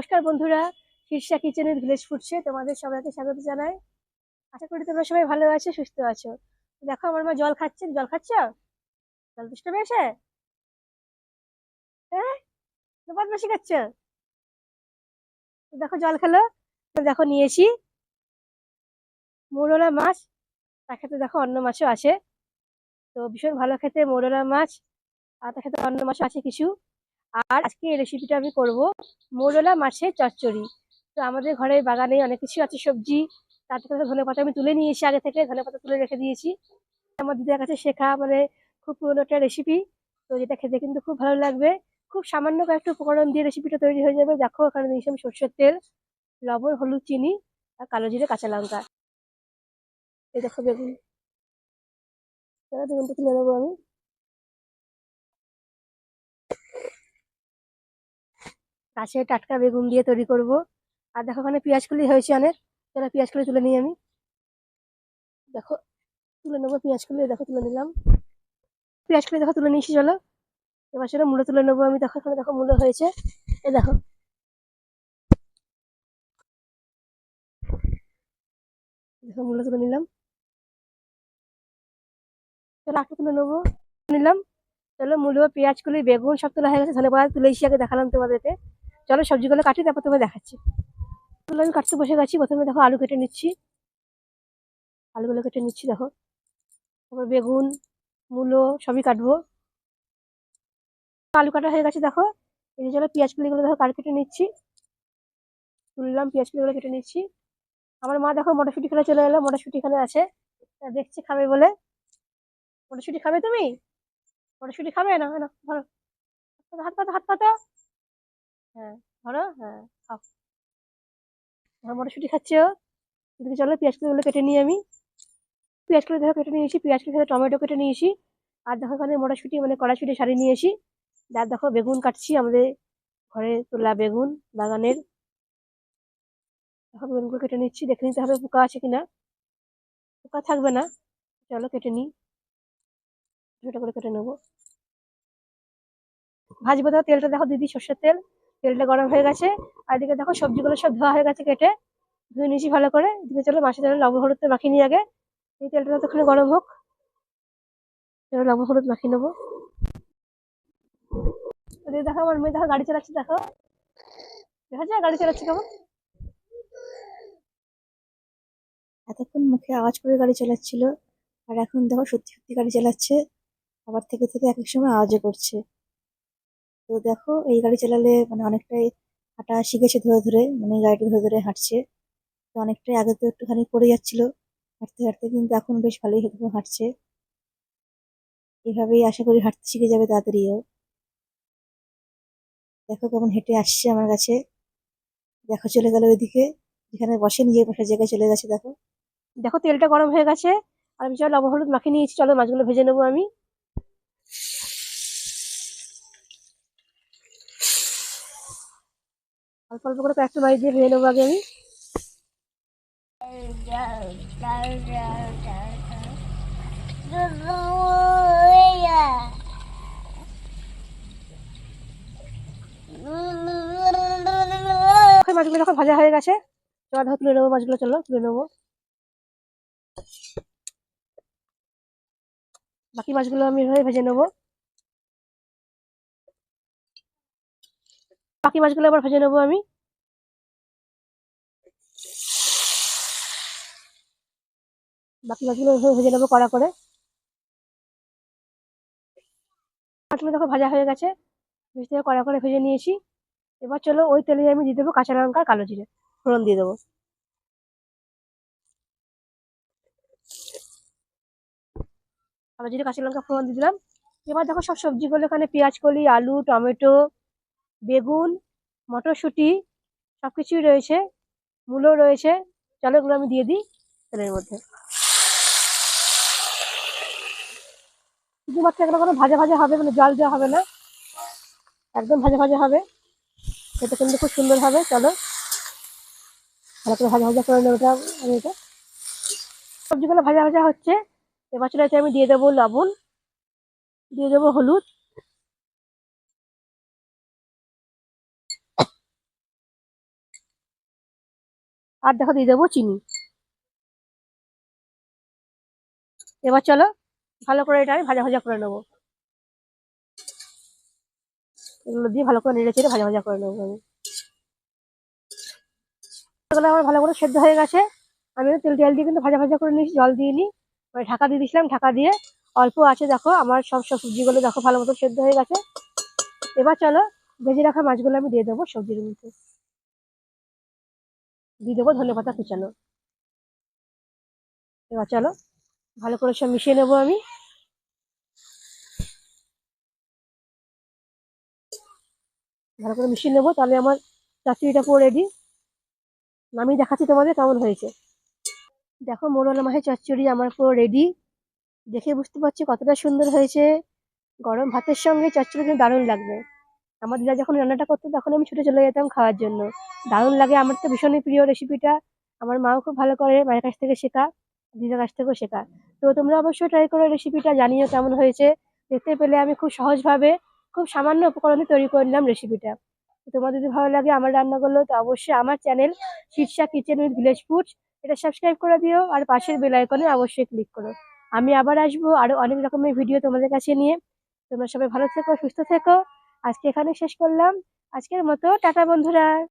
নমস্কার বন্ধুরা, শীর্ষা কিচেনের ভিলেজ ফুডসে তোমাদের সবাইকে স্বাগত জানাই। আশা করি তোমরা সবাই ভালো আছো, সুস্থ আছো। দেখো, আমার মা জল খাচ্ছে, জল খাচ্ছ? জল দুষ্ট পেয়েছে? হ্যাঁ? বদমাসি খাচ্ছ? দেখো, জল খেলো। দেখো, নিয়েছি। মোরলা মাছ। তার সাথে দেখো, অন্য মাছও আছে। তো ভীষণ ভালো খেতে মোরলা মাছ। আর তার সাথে অন্য মাছও আছে কিছু। আর আজকে এই রেসিপিটা আমি করব মোরলা মাছের চচ্চড়ি। তো আমাদের ঘরে বাগানে অনেক কিছু আছে, সবজি। তার থেকে ধনে পাতা আমি তুলে নিয়েছি আগে থেকে, ধনে পাতা তুলে রেখে দিয়েছি। আমার দিদার কাছে শেখা মানে খুব পুরোনো একটা রেসিপি তো যেটা খেতে কিন্তু খুব ভালো লাগবে। খুব সামান্য কয়েকটা উপকরণ দিয়ে রেসিপিটা তৈরি হয়ে যাবে। দেখো, এখানে দিয়েছি আমি সর্ষের তেল, লবণ, হলুদ, চিনি আর কালো জিরে, কাঁচা লঙ্কা। এই দেখো বেগুন। তুলে নেব আমি। গাছের টাটকা বেগুন দিয়ে তৈরি করব। আর দেখো ওখানে পেঁয়াজ কলি হয়েছে অনেক। চলো পেঁয়াজ কলি তুলে নিই আমি। দেখো, তুলে নেব পেঁয়াজ কলি, দেখো তুলে নিলাম। পেঁয়াজ কলি দেখো তুলে নিয়েছি, চলো। এবার চলো মূলো তুলে নেব আমি। দেখো এখানে দেখো মূলো হয়েছে। এ দেখো। দেখো মূলো তুলে নিলাম। চলো আটটা তুলে নেব। নিলাম। চলো মূলো, পেঁয়াজ কলি, বেগুন সব তোলা হয়ে গেছে। ধনে পাতা তুলে এসে আগে দেখালাম তোমাদেরকে। চলো সবজিগুলো কাটি, তারপর তোমায় দেখাচ্ছি। আমি কাটতে বসে গেছি। প্রথমে দেখো আলু কেটে নিচ্ছি। আলুগুলো কেটে নিচ্ছি, দেখো। তারপর বেগুন, মূলো, সবই কাটবো। আলু কাটা হয়ে গেছে, দেখো। এই যে চলো পেঁয়াজ কুলিগুলো দেখো কাট কেটে নিচ্ছি। তুললাম পেঁয়াজ কুলিগুলো কেটে নিচ্ছি। আমার মা দেখো মটরশুঁটি খেলে চলে এলো, মটরশুঁটি এখানে আছে। দেখছি খাবে বলে। মটরশুঁটি খাবে তুমি? মটরশুঁটি খাবে? না না, ধরো। হাত পাতো হাত পাতো। হ্যাঁ ধরো হ্যাঁ মটরশুঁটি খাচ্ছে চলো, পেঁয়াজ কুলিগুলো কেটে নিই আমি। পেঁয়াজ কুলি দেখো কেটে নিয়েছি পেঁয়াজ সাথে টমেটো কেটে নিয়েছি আর দেখো এখানে মটরশুঁটি মানে কড়াশুঁটি সারিয়ে নিয়েছি আর দেখো বেগুন কাটছি, আমাদের ঘরে তোলা বেগুন বাগানের। দেখো বেগুনগুলো কেটে নিচ্ছি, দেখে নিতে হবে পোকা আছে কিনা। পোকা থাকবে না। চলো কেটে নিই। ছোটো করে কেটে নেব। ভাজবো দেখো তেলটা, দেখো দিদি সর্ষের তেল। তেলটা গরম হয়ে গেছে। আর এদিকে দেখো সবজিগুলো সব ধোয়া হয়ে গেছে কেটে। ধুয়ে নিয়েছি ভালো করে। এদিকে চলো মাছের তেলে লবণ হলুদ মাখিয়ে নিয়ে আগে। এই তেলটা ততক্ষণে গরম হোক। চলো লবণ হলুদ মাখিয়ে নেব। এদিকে দেখো আমার মেয়ে দেখো গাড়ি চালাচ্ছে, দেখো। দেখা যায় গাড়ি চালাচ্ছে কেমন। এতক্ষণ মুখে আওয়াজ করে গাড়ি চালাচ্ছিল। আর এখন দেখো সত্যি সত্যি গাড়ি চালাচ্ছে। আবার থেকে থেকে এক এক সময় আওয়াজও করছে। তো দেখো, এই গাড়ি চালালে মানে অনেকটাই হাঁটা শিখেছে ধরে ধরে মানে গাড়িটা ধরে ধরে হাঁটছে। তো অনেকটাই আগে তো একটুখানি পড়ে যাচ্ছিল, হাঁটতে হাঁটতে কিন্তু এখন বেশ ভালোই হেঁটে হাঁটছে। এভাবেই আশা করি হাঁটতে শিখে যাবে তাড়াতাড়িও দেখো কেমন হেঁটে আসছে আমার কাছে। দেখো চলে গেল ওইদিকে যেখানে বসে নিজের বসার জায়গায় চলে গেছে, দেখো। দেখো তেলটা গরম হয়ে গেছে, আর আমি চলো লবণ হলুদ মাখিয়ে নিয়েছি, চলো মাছগুলো ভেজে নেব আমি। অল্প অল্প করে কয়েকটা মাছ দিয়ে ভেজে নেব আগে আমি। মাছগুলো যখন ভাজা হয়ে গেছে চলো দেখো তুলে নেব মাছগুলো, চলো তুলে নেব। বাকি মাছগুলো আমি ভেজে নেব। বাকি মাছগুলো আবার ভেজে নেব আমি। বাকি মাছগুলো ভেজে নেব কড়া করে। মাছগুলো দেখো ভাজা হয়ে গেছে। ভেজে কড়া করে ভেজে নিয়েছি। এবার চলো ওই তেলে আমি দিয়ে দেবো কাঁচা লঙ্কা কালো জিরে। ফোড়ন দিয়ে দেবো। কালো জিরে, কাঁচা লঙ্কা, ফোড়ন দিয়ে দিলাম। এবার দেখো সব সবজিগুলো এখানে পেঁয়াজ, কলি, আলু, টমেটো বেগুন, মটরশুঁটি সব কিছুই রয়েছে। মূলো রয়েছে। চলো এগুলো আমি দিয়ে দিই তেলের মধ্যে। শুধুমাত্র এগুলো কোনো ভাজা ভাজা হবে মানে জল দেওয়া হবে না। একদম ভাজা ভাজা হবে। এটা কিন্তু খুব সুন্দর হবে। চলো। ভালো করে ভাজা ভাজা করে নেব আমি এটা। সবজিগুলো ভাজা ভাজা হচ্ছে। এবার চলে আমি দিয়ে দেবো লবণ, দিয়ে দেবো হলুদ। আর দেখো দিয়ে দেবো চিনি। এবার চলো ভালো করে এটা আমি ভাজা ভাজা করে নেব। এগুলো দিয়ে ভালো করে নেড়ে চেড়ে ভাজা ভাজা করে নেব আমি। আমার ভালো করে সেদ্ধ হয়ে গেছে। আমি তেল তেল দিয়ে কিন্তু ভাজা ভাজা করে নিয়েছি, জল দিয়ে নিই মানে ঢাকা দিয়ে দিয়েছিলাম, ঢাকা দিয়ে অল্প আছে দেখো, আমার সব সব সবজিগুলো দেখো ভালো মতো সেদ্ধ হয়ে গেছে। এবার চলো ভেজে রাখা মাছগুলো আমি দিয়ে দেবো সবজির মধ্যে। দিয়ে দেবো ধনে পাতা কুচানো। এবার চলো, ভালো করে সব মিশিয়ে নেব আমি। ভালো করে মিশিয়ে নেব, তাহলে আমার চাটনিটা পুরো রেডি আমি দেখাচ্ছি তোমাদের কেমন হয়েছে। দেখো, মোরলা মাছের চচ্চড়ি আমার পুরো রেডি দেখে বুঝতে পারছি কতটা সুন্দর হয়েছে। গরম ভাতের সঙ্গে চচ্চড়ি কিন্তু দারুণ লাগবে। আমার দিদা যখন রান্নাটা করতো তখন আমি ছুটে চলে যেতাম খাওয়ার জন্য। দারুণ লাগে, আমার তো ভীষণই প্রিয় রেসিপিটা আমার মাও খুব ভালো করে মায়ের কাছ থেকে শেখা, দিদার কাছ থেকেও শেখা। তো তোমরা অবশ্যই ট্রাই করো রেসিপিটা জানিও কেমন হয়েছে। দেখতে পেলে আমি খুব সহজভাবে খুব সামান্য উপকরণে তৈরি করে নিলাম রেসিপিটা তোমার যদি ভালো লাগে আমার রান্নাগুলো, তো অবশ্যই আমার channel Shirsha kitchen with village food এটা সাবস্ক্রাইব করে দিও আর পাশের বেল আইকনে অবশ্যই ক্লিক করো। আমি আবার আসব আরও অনেক রকমের ভিডিও তোমাদের কাছে নিয়ে। তোমরা সবাই ভালো থেকো, সুস্থ থেকো। আজকে এখানে শেষ করলাম। আজকের মতো টাটা বন্ধুরা।